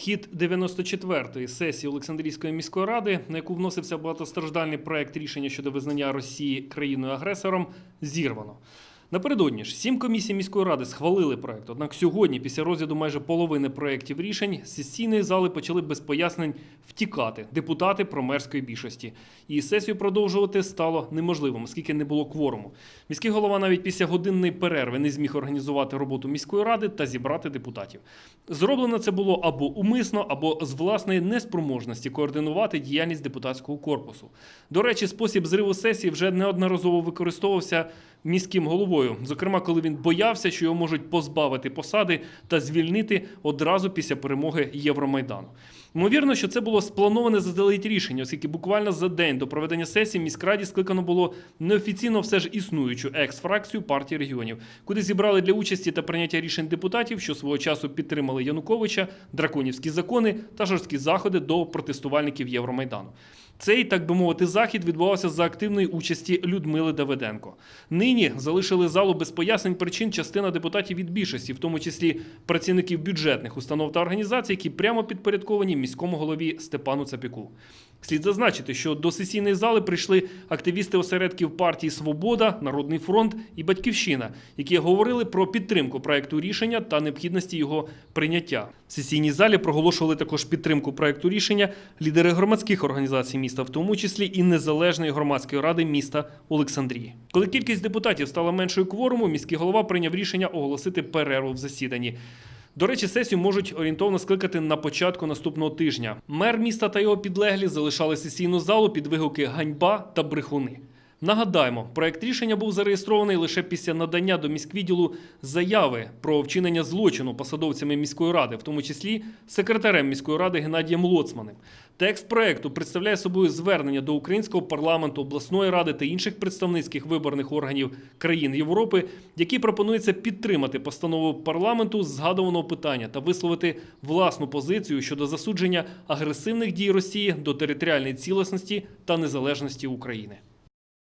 Хід 94-ї сесії Олександрійської міської ради, на яку вносився багатостраждальний проект рішення щодо визнання Росії країною-агресором, зірвано. Напередодні ж сім комісій міської ради схвалили проект. Однак сьогодні, після розгляду майже половини проєктів рішень, сесійної зали почали без пояснень втікати депутати промерської більшості. І сесію продовжувати стало неможливим, оскільки не було кворуму. Міський голова навіть після годинної перерви не зміг організувати роботу міської ради та зібрати депутатів. Зроблено це було або умисно, або з власної неспроможності координувати діяльність депутатського корпусу. До речі, спосіб зриву сесії вже неодноразово використовувався міським головою, зокрема, коли він боявся, що його можуть позбавити посади та звільнити одразу після перемоги Євромайдану. Ймовірно, що це було сплановане заздалегідь рішення, оскільки буквально за день до проведення сесії міськраді скликано було неофіційно все ж існуючу екс-фракцію партії регіонів, куди зібрали для участі та прийняття рішень депутатів, що свого часу підтримали Януковича, драконівські закони та жорсткі заходи до протестувальників Євромайдану. Цей, так би мовити, захід відбувався за активної участі Людмили Давиденко. Нині залишили залу без пояснень причин частина депутатів від більшості, в тому числі працівників бюджетних установ та організацій, які прямо підпорядковані міському голові Степану Цапіку. Слід зазначити, що до сесійної зали прийшли активісти осередків партії Свобода, Народний фронт і Батьківщина, які говорили про підтримку проекту рішення та необхідності його прийняття. В сесійній залі проголошували також підтримку проекту рішення лідери громадських організацій міста, в тому числі і незалежної громадської ради міста Олександрії. Коли кількість депутатів стала меншою кворуму, міський голова прийняв рішення оголосити перерву в засіданні. До речі, сесію можуть орієнтовно скликати на початку наступного тижня. Мер міста та його підлеглі залишали сесійну залу під вигуки ганьба та брехуни. Нагадаємо, проект рішення був зареєстрований лише після надання до міськвідділу заяви про вчинення злочину посадовцями міської ради, в тому числі секретарем міської ради Геннадієм Лоцманим. Текст проекту представляє собою звернення до українського парламенту, обласної ради та інших представницьких виборних органів країн Європи, які пропонується підтримати постанову парламенту згадуваного питання та висловити власну позицію щодо засудження агресивних дій Росії до територіальної цілісності та незалежності України.